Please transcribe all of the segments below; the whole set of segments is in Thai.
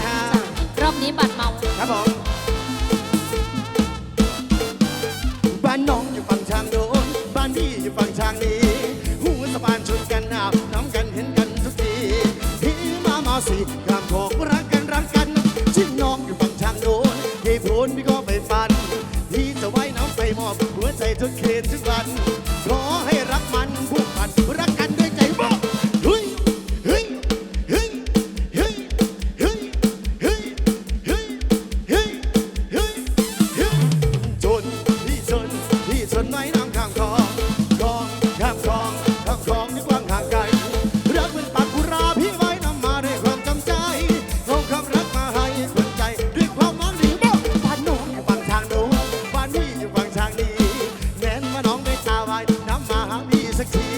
ะฮะ รอบนี้บัตรเมา ครับผมบ้านน้องอยู่ฝั่งทางโน้นบ้านพี่อยู่ฝั่งทางนี้ หูสะพานชนกันอาบน้ำกันเห็นกันทุกทีพี่มามาสิข้ามของรักกันรักกันชิ้นน้องอยู่ฝั่งทางโน้นพี่พูนพี่ก็ไปฟัน พี่จะไว้น้ำไปมอบหัวใจทุกคืนทุกวันขอใหิน ที่สนไม้น้ำข้างคลองคลองข้ามคลองข้ามคลองนี่กว้างห่างไกลรักเป็นปากกุราพี่ไว้นำมาด้วยความจำใจเอาคำรักมาให้คนใจด้วยความหวังดีบ้างบ้านหนูอยู่ฝั่งทางโน้นบ้านนี้อยู่ฝั่งทางนี้แม่นมาน้องไม่ตาไว้น้ำมาหาพี่สักที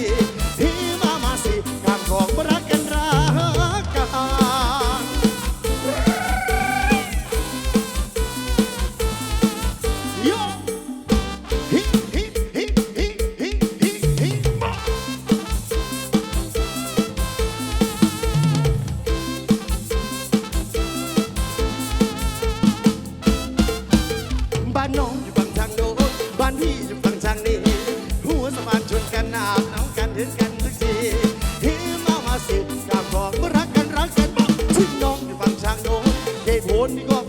Onigo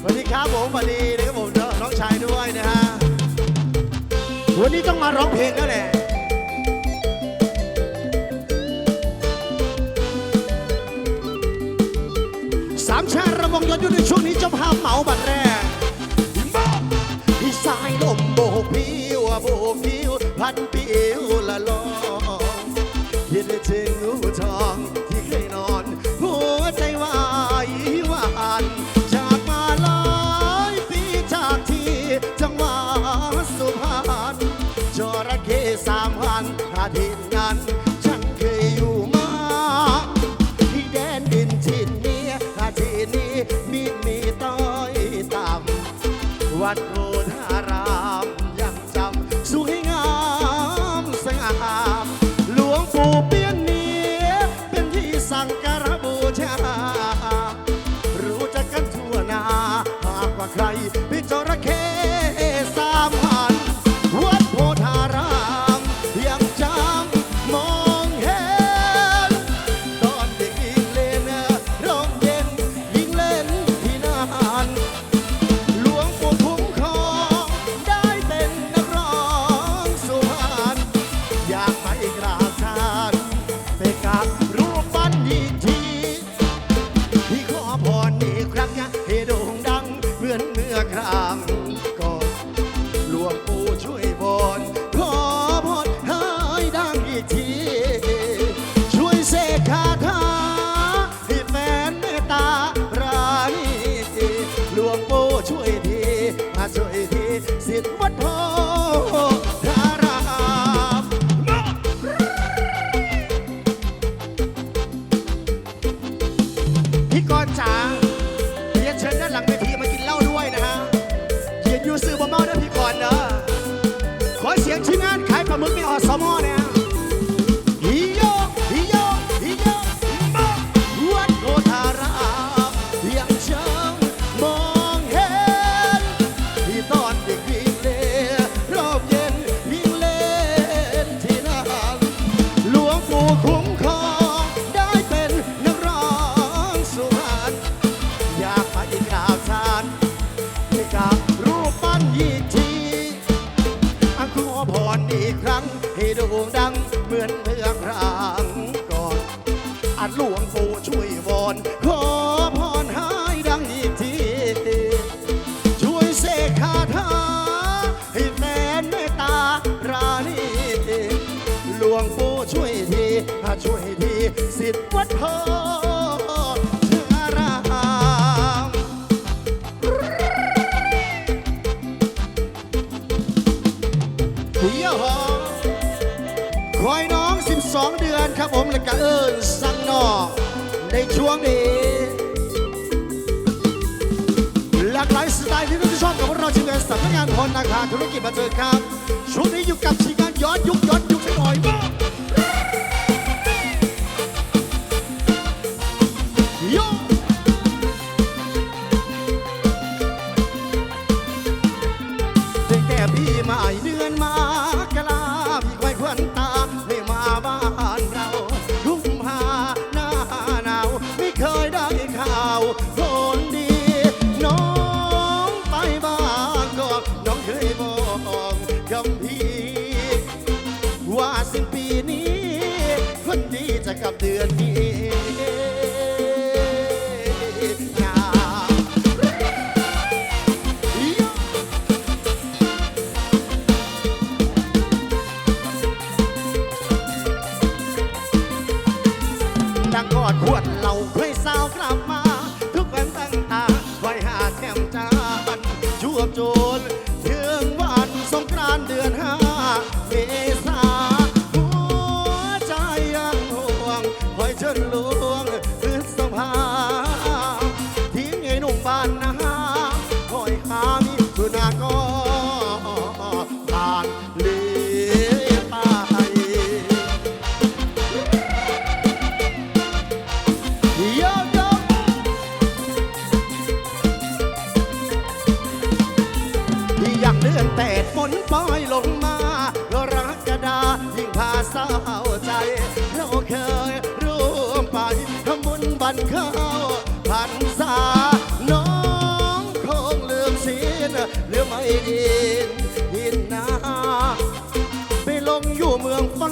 สวัสดีครับผมสวัสดีนะครับผมน้องชายด้วยนะฮะวันนี้ต้องมาร้องเพลงแล้วแหละสามชาติระวงยนต์อยู่ในช่วงนี้จ้าภาเหมาบัตรแรกพี่สายลมโบกพิวโบกพิวพันปิวละลอเย็นเจง ดูดังเหมือนเมื่อครั้งก่อนอันหลวงปู่ช่วยวอนขอพรหายดังอีกทีช่วยเสกคาถาให้แฟนเมตตาราณีหลวงปู่ช่วยทีช่วยทีสิทธิ์วัดพอง กะเอิญสั่งนอกในช่วงนี้หลากหลายสไตล์ที่ทุกท่านชอบของเราชิมเงินสำนักงานพลนาคาธุรกิจมาเจอครับช่วงนี้อยู่กับชิงานย้อนยุคย้อนยุคสักหน่อยบ้างโย กับเดือนนี้ บันเข้าพันษาน้องคงเลือมศีลหรือไม่ดินหินนา ไปลงอยู่เมืองฟ้า